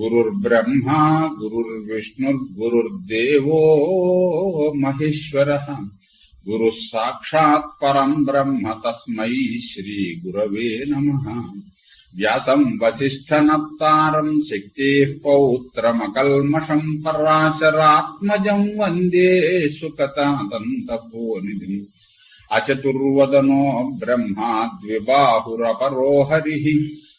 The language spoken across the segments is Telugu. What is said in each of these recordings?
गुरुर्ब्रह्मा गुरुर्विष्णुर्गुरुर्देवो महेश्वर। गुरु साक्षात् परम ब्रह्म तस्मै श्रीगुरवे नमः। व्यासम् शक्ति पौत्र मकलमशं पराशरात्मज वंदे सुकता अचतुर्वदनो ब्रह्मा द्विबाहुरपरो हरिः।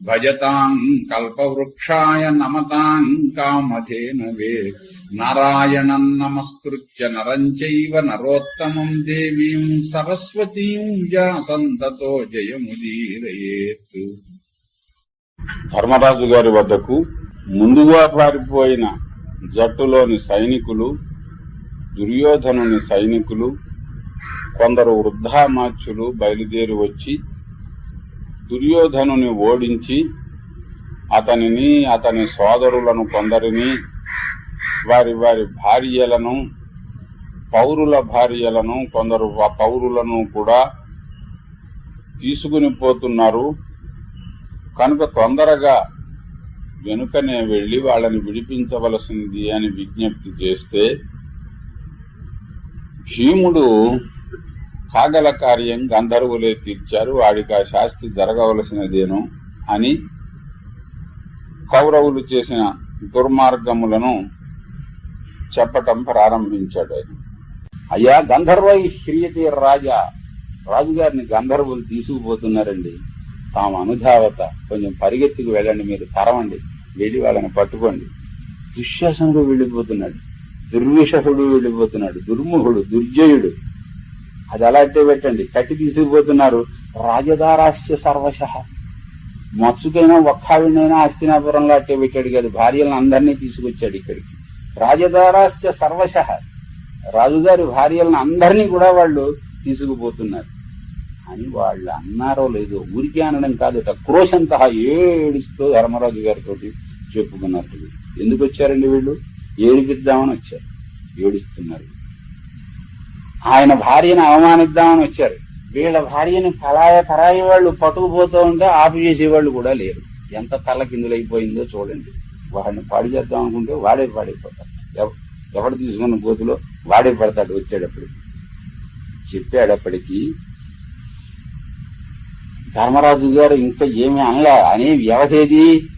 భజతాం కల్పవృక్షాయ నమతాం కామధేనవే నారాయణం నమస్కృత్య నరం చైవ నరోత్తమం దేవీం సరస్వతీం వ్యాసంతతో జయముదీరయేత్ ధర్మరాజు గారి వద్దకు ముందుగా పారిపోయిన జట్టులోని సైనికులు దుర్యోధనుని సైనికులు కొందరు వృద్ధామాచ్యులు బయలుదేరి వచ్చి దుర్యోధనుని ఓడించి అతనిని అతని సోదరులను కొందరిని వారి వారి భార్యలను పౌరుల భార్యలను కొందరు పౌరులను కూడా తీసుకుని పోతున్నారు. కనుక తొందరగా వెనుకనే వెళ్ళి వాళ్ళని విడిపించవలసింది అని విజ్ఞప్తి చేస్తే భీముడు కాగల కార్యం గంధర్వులే తీర్చారు. వాడికి ఆ శాస్తి జరగవలసినదేను అని కౌరవులు చేసిన దుర్మార్గములను చెప్పటం ప్రారంభించాడు ఆయన. అయ్యా గంధర్వై క్రియతే రాజా. రాజుగారిని గంధర్వులు తీసుకుపోతున్నారండి. తాము అనుధావత. కొంచెం పరిగెత్తుకు వెళ్ళండి మీరు తరవండి. వెళ్ళి వాళ్ళని పట్టుకోండి. దుశ్శాసనుడు వెళ్ళిపోతున్నాడు. దుర్విషహుడు వెళ్ళిపోతున్నాడు. దుర్ముఖుడు దుర్జయుడు. అది అలా అట్టే పెట్టండి? కట్టి తీసుకుపోతున్నారు. రాజధారాశ్చ సర్వశ. మత్సుకైనా ఒక్కావినైనా హస్తినాపురంలో అట్టే పెట్టాడు కదా. భార్యలను అందరినీ తీసుకొచ్చాడు ఇక్కడికి. రాజధారాశ్చ సర్వశ. రాజుగారి భార్యలను అందరినీ కూడా వాళ్ళు తీసుకుపోతున్నారు. అని వాళ్ళు అన్నారో లేదో ఊరికే అనడం కాదు క్రోశంత ఏడుస్తూ ధర్మరాజు గారితో చెప్పుకున్నట్టు. ఎందుకు వచ్చారండి వీళ్ళు? ఏడిపిద్దామని వచ్చారు. ఏడుస్తున్నారు. ఆయన భార్యను అవమానిద్దామని వచ్చారు. వీళ్ళ భార్యని కలాయ తరాయి వాళ్ళు పట్టుకుపోతూ ఉంటే ఆపివేసేవాళ్ళు కూడా లేరు. ఎంత తలకిందులైపోయిందో చూడండి. వాడిని పాడు చేద్దాం అనుకుంటే వాడే పాడైపోతాడు. ఎవ- ఎవడు తీసుకున్న గోతులో వాడే పడతాడు వచ్చేటప్పటికి చెప్పేటప్పటికీ ధర్మరాజు గారు ఇంకా ఏమి అనలే. అనే వ్యవధేది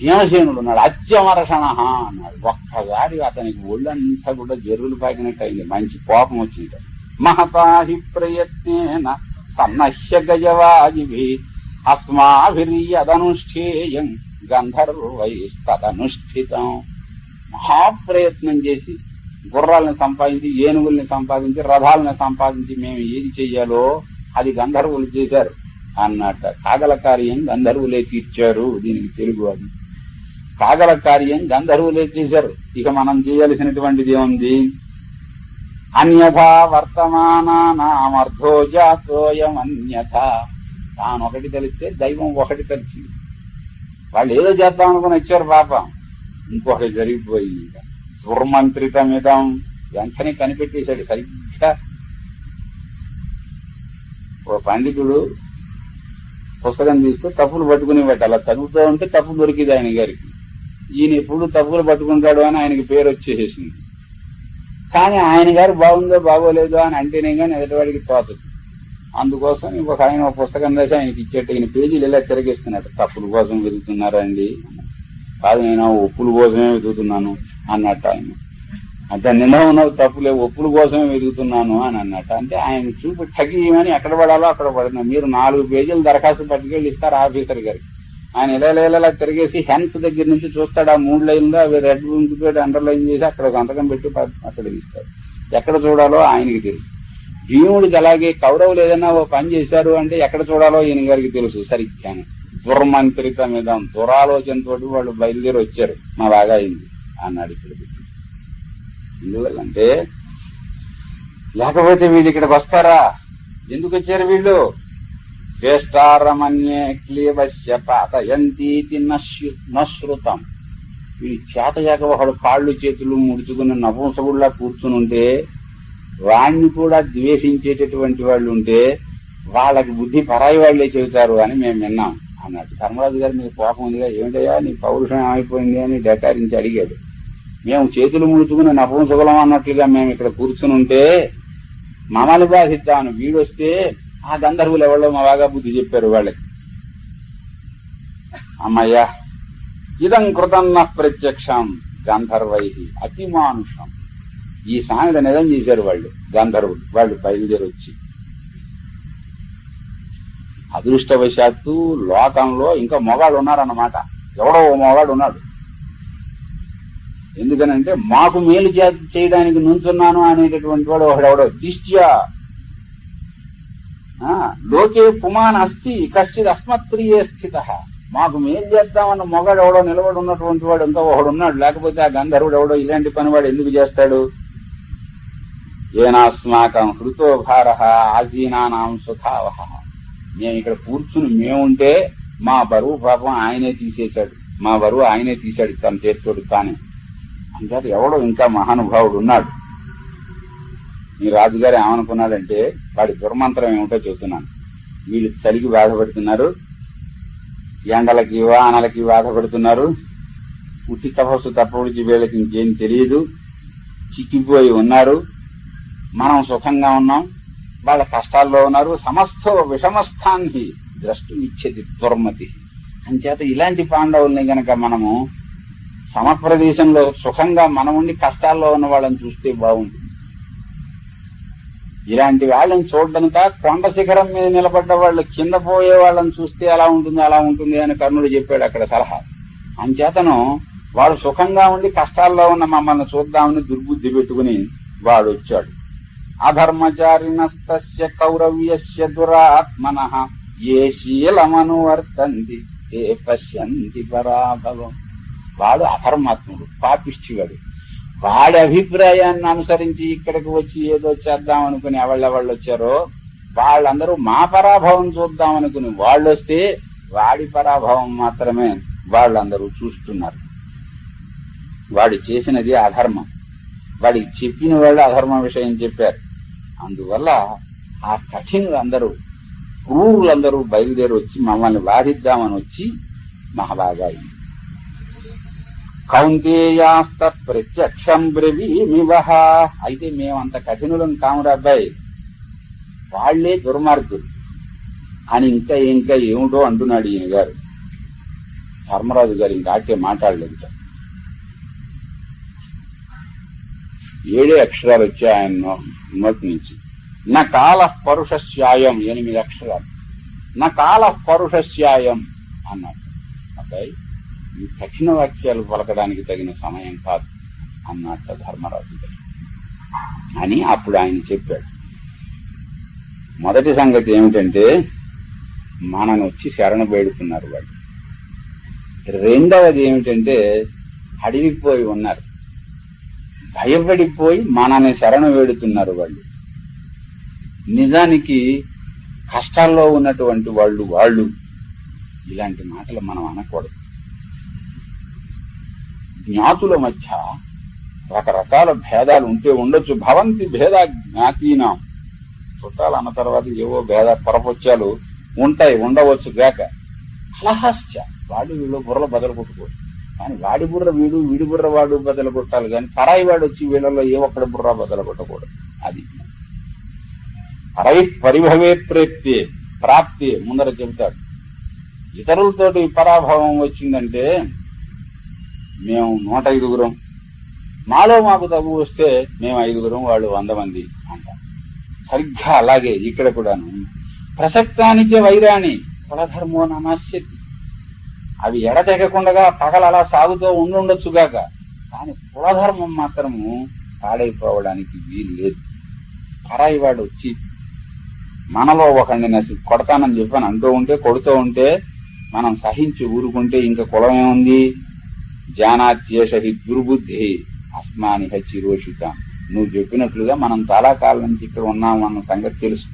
భీమసేనుడు ఉన్నాడు. అత్యమరషణ అన్నాడు. ఒక్కసారి అతనికి ఒళ్ళంతా కూడా జరువులు పాకినట్టు అయింది మంచి కోపం వచ్చింది. మహతాహి ప్రయత్నేన సన్నహ్య గజవాజిభి అస్మాభిర్యదనుష్ఠేయం గంధర్వైస్తదనుష్ఠితం. మహాప్రయత్నం చేసి గుర్రాలను సంపాదించి ఏనుగుల్ని సంపాదించి రథాలను సంపాదించి మేము ఏది చెయ్యాలో అది గంధర్వులు చేశారు అన్నట్ట కాగల కార్యం గంధర్వులే తీర్చారు. దీనికి తెలుగు అది. కాగల కార్యం గంధర్వులే చేశారు. ఇక మనం చేయాల్సినటువంటిది ఏముంది? అన్యథా వర్తమానామర్థో జాతోయం అన్యథ తాను ఒకటి తెలిస్తే దైవం ఒకటి తెలిసింది. వాళ్ళు ఏదో చేద్దాం అనుకుని వచ్చారు పాపం. ఇంకొకటి జరిగిపోయింది ఇంకా. దుర్మంత్రితమిదం. వెంటనే కనిపెట్టేశాడు సరిగ్గా. ఓ పండితుడు పుస్తకం తీస్తే తప్పులు పట్టుకునేవాడు. అలా చదువుతూ ఉంటే తప్పు దొరికింది ఆయన గారికి. ఈయన ఎప్పుడు తప్పులు పట్టుకుంటాడు అని ఆయనకి పేరు వచ్చేసేసింది. కానీ ఆయన గారు బాగుందో బాగోలేదో అని అంటేనే కానీ ఎదుటివాడికి తోచదు. అందుకోసం ఇంకొక ఆయన ఒక పుస్తకం రాసి ఆయనకి ఇచ్చేట్టు ఈయన పేజీలు ఇలా తిరగేస్తున్నాడు తప్పుల కోసం వెతుకుతున్నారండి. కాదు నేను ఒప్పుల కోసమే వెతుకుతున్నాను అన్నట్టు ఆయన. అంత నిన్న ఉన్న తప్పులే ఒప్పుల కోసమే వెతుకుతున్నాను అని అన్నట్టు. అంటే ఆయన చూపు ఠగీయమని ఎక్కడ పడాలో అక్కడ పడినా మీరు నాలుగు పేజీలు దరఖాస్తు పట్టుకెళ్ళి ఇస్తారు ఆఫీసర్ గారికి. ఆయన ఇలా తిరిగేసి హెన్స్ దగ్గర నుంచి చూస్తాడు. ఆ మూడు లైన్లో అవి రెడ్ బుక్ తోటి అండర్లైన్ చేసి అక్కడ సంతకం పెట్టి అక్కడ ఇస్తాడు. ఎక్కడ చూడాలో ఆయనకి తెలుసు. భీముడికి అలాగే కౌరవులు ఏదైనా ఓ పని చేశారు అంటే ఎక్కడ చూడాలో ఈయన గారికి తెలుసు సరిగ్గా. దుర్మంత్రిత మీద దురాలోచనతో వాళ్ళు బయలుదేరి వచ్చారు. మా బాగా అయింది అన్నాడు ఇక్కడ ఎందువల్లంటే లేకపోతే వీళ్ళు ఇక్కడికి వస్తారా? ఎందుకు వచ్చారు వీళ్ళు? శ్రేష్టారమన్యే క్లీవశ్య పాతయంతీతి నశ్యు- నశ్రుతం వీడి చేతయాక ఒకడు కాళ్ళు చేతులు ముడుచుకుని నపుంసకుడిలా కూర్చుని ఉంటే వాణ్ణి కూడా ద్వేషించేటటువంటి వాళ్ళు ఉంటే వాళ్ళకి బుద్ధి పరాయి వాళ్ళే చెబుతారు అని మేము విన్నాం అన్నాడు. ధర్మరాజు గారు మీకు కోపం ఉందిగా? ఏమిటయ్యా? నీ పౌరుషం ఏమైపోయింది? అని డకారించి అడిగాడు. మేము చేతులు ముడుచుకుని నపుంసకులం అన్నట్లుగా మేము ఇక్కడ కూర్చుని ఉంటే మమ్మల్ని బాధిద్దాను వీడొస్తే ఆ గంధర్వులు ఎవరో మా బాగా బుద్ధి చెప్పారు వాళ్ళకి. అమ్మయ్యా ఇదం కృతన్న ప్రత్యక్షం గంధర్వై అతిమానుషం. ఈ సామెత నిజం చేశారు వాళ్ళు గంధర్వులు వాళ్ళు బయలుదేరి వచ్చి. అదృష్టవశాత్తు లోకంలో ఇంకా మొగాడు ఉన్నారన్నమాట. ఎవడో ఓ మొగాడు ఉన్నాడు. ఎందుకనంటే మాకు మేలు చేయడానికి నుంచున్నాను అనేటటువంటి వాడు ఒకడెవడో దిష్ట్యా లోకే పుమాన్ అస్తి కశ్చిత్ అస్మత్ప్రియే స్థిత. మాకు మేలు చేద్దామన్న మొగాడు ఎవడో నిలబడి ఉన్నటువంటి వాడు ఇంకా ఒకడు ఉన్నాడు. లేకపోతే ఆ గంధర్వుడు ఎవడో ఇలాంటి పని వాడు ఎందుకు చేస్తాడు? ఏనాస్మాకం హృతో భార ఆసీనానాం సుఖావహ మేము ఇక్కడ కూర్చుని మేముంటే మా బరువు పాపం ఆయనే తీసేశాడు. మా బరువు ఆయనే తీశాడు తన చేతితోటి తానే. అంతే ఎవడో ఇంకా మహానుభావుడు ఉన్నాడు. ఈ రాజుగారు ఏమనుకున్నాడంటే వాడి దుర్మంత్రం ఏమిటో చెబుతున్నాను. వీళ్ళు చలికి బాధపడుతున్నారు ఎండలకి వానలకి బాధపడుతున్నారు. ఉట్టి తపస్సు తప్పడిచి వీళ్ళకి ఇంకేం తెలియదు. చిక్కిపోయి ఉన్నారు. మనం సుఖంగా ఉన్నాం. వాళ్ళ కష్టాల్లో ఉన్నారు. సమస్త విషమస్థాన్ని ద్రష్టు ఇచ్చేది దుర్మతి. అంచేత ఇలాంటి పాండవుల్ని గనక మనము సమప్రదేశంలో సుఖంగా మనం ఉండి కష్టాల్లో ఉన్న వాళ్ళని చూస్తే బాగుంటుంది. ఇలాంటి వాళ్ళని చూడడానిక కొండ శిఖరం మీద నిలబడ్డ వాళ్ళు కింద పోయే వాళ్ళని చూస్తే ఎలా ఉంటుంది అలా ఉంటుంది అని కర్ణుడు చెప్పాడు అక్కడ సలహా. అంచేతను వాడు సుఖంగా ఉండి కష్టాల్లో ఉన్న మమ్మల్ని చూద్దామని దుర్బుద్ధి పెట్టుకుని వాడు వచ్చాడు. అధర్మచారిణస్తస్య కౌరవ్యస్య దురాత్మన ఏ శీలమనువర్తంతి ఏ పశ్యంతి పరాభవం. వాడు అధర్మాత్ముడు పాపిష్టివాడు. వాడి అభిప్రాయాన్ని అనుసరించి ఇక్కడికి వచ్చి ఏదో చేద్దాం అనుకుని ఎవళ్ళెవళ్ళు వచ్చారో వాళ్ళందరూ మా పరాభవం చూద్దాం అనుకుని వాళ్ళు వస్తే వాడి పరాభవం మాత్రమే వాళ్ళందరూ చూస్తున్నారు. వాడు చేసినది అధర్మం. వాడికి చెప్పిన వాళ్ళు అధర్మ విషయం చెప్పారు. అందువల్ల ఆ కఠినులు అందరూ క్రూరులందరూ బయలుదేరి వచ్చి మమ్మల్ని బాధిద్దామని వచ్చి మహాబాగా అయింది కౌందేయాస్త ప్రత్యక్షం బ్రవీమివహ అయితే మేమంత కఠినులం కామురా అబ్బాయి. వాళ్ళే దుర్మార్గులు. అని ఇంకా ఇంకా ఏమిటో అంటున్నాడు ఈయన గారు. ధర్మరాజు గారు ఇంకా ఆకే మాట్లాడలేదు. ఏడే అక్షరాలు వచ్చాయి ఆయన నో- నోటి నుంచి. నా కాల పరుషస్యాయం ఎనిమిది అక్షరాలు. నా కాల పరుషస్యాయం అన్నాడు. అబ్బాయి ఈ కఠిన వాక్యాలు పలకడానికి తగిన సమయం కాదు అన్నట్ట ధర్మరాజు గారు. అని అప్పుడు ఆయన చెప్పాడు. మొదటి సంగతి ఏమిటంటే మనను వచ్చి శరణ వేడుతున్నారు వాళ్ళు. రెండవది ఏమిటంటే అడిగిపోయి ఉన్నారు. భయపడిపోయి మనని శరణ వేడుతున్నారు వాళ్ళు. నిజానికి కష్టాల్లో ఉన్నటువంటి వాళ్ళు వాళ్ళు. ఇలాంటి మాటలు మనం అనకూడదు. జ్ఞాతుల మధ్య రకరకాల భేదాలు ఉంటే ఉండొచ్చు. భవంతి భేద జ్ఞాతీనాం. చుట్టాలు అన్న తర్వాత ఏవో భేద పొరపొచ్చాలు ఉంటాయి ఉండవచ్చు గాక. కలహస్య వాడి వీళ్ళు బుర్రలు బదలు కానీ వాడి బుర్ర వీడు వీడి బుర్ర వాడు బదలు కొట్టాలి కానీ పరాయి వాడు వచ్చి వీళ్ళలో ఏ ఒక్కడ బుర్ర బదలు కొట్టకూడదు. అది పరై పరిభవే ప్రేప్తే ప్రాప్తి ముందర చెబుతాడు. ఇతరులతోటి పరాభవం వచ్చిందంటే మేము నూట ఐదుగురం మాలో మాకు తగు వస్తే మేము ఐదుగురం వాళ్ళు వంద మంది అంటాం సరిగ్గా అలాగే ఇక్కడ కూడాను. ప్రసక్తానికే వైరాణి కులధర్మో నమస్యతి. అవి ఎడతెగకుండా పగలు అలా సాగుతూ ఉండుండొచ్చుగాక కానీ కులధర్మం మాత్రము పాడైపోవడానికి వీలు లేదు పరాయి వాడు వచ్చి మనలో ఒకడిని నసి కొడతానని చెప్పని అంటూ ఉంటే కొడుతూ ఉంటే మనం సహించి ఊరుకుంటే ఇంకా కులం ఏముంది జానాత్యేషహి దుర్బుద్ధి అస్మాని చిరోషిత. నువ్వు చెప్పినట్లుగా మనం చాలా కాలం నుంచి ఇక్కడ ఉన్నాం అన్న సంగతి తెలుసు.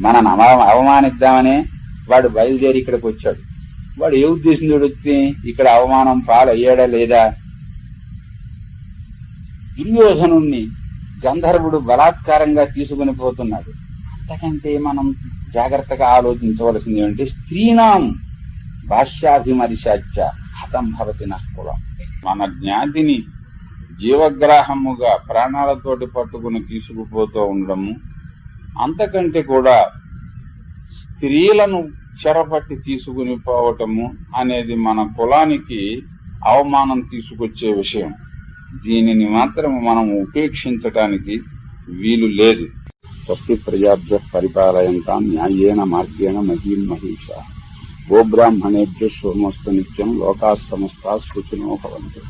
మనం అవమానిద్దామనే వాడు బయలుదేరి ఇక్కడికి వచ్చాడు. వాడు ఏ ఉద్దేశంతో వచ్చి ఇక్కడ అవమానం పాలయ్యాడా లేదా? దుర్యోధను గంధర్వుడు బలాత్కారంగా తీసుకుని పోతున్నాడు. అంతకంటే మనం జాగ్రత్తగా ఆలోచించవలసింది ఏమంటే స్త్రీనాం భాష్యాభిమరిశాచ. హతం భవతి నష్కులం మన జ్ఞాతిని జీవగ్రాహముగా ప్రాణాలతోటి పట్టుకుని తీసుకుపోతూ ఉండడము అంతకంటే కూడా స్త్రీలను చెరపట్టి తీసుకుని పోవటము అనేది మన కులానికి అవమానం తీసుకొచ్చే విషయం. దీనిని మాత్రం మనం ఉపేక్షించటానికి వీలు లేదు. స్వస్తి ప్రజాభ్య పరిపాలయంతా న్యాయేన మార్గేణ మహీం మహిష. గోబ్రాహ్మణేభ్య సోమస్తు నిత్యం లోకా సమస్త సుఖినో భవంతు.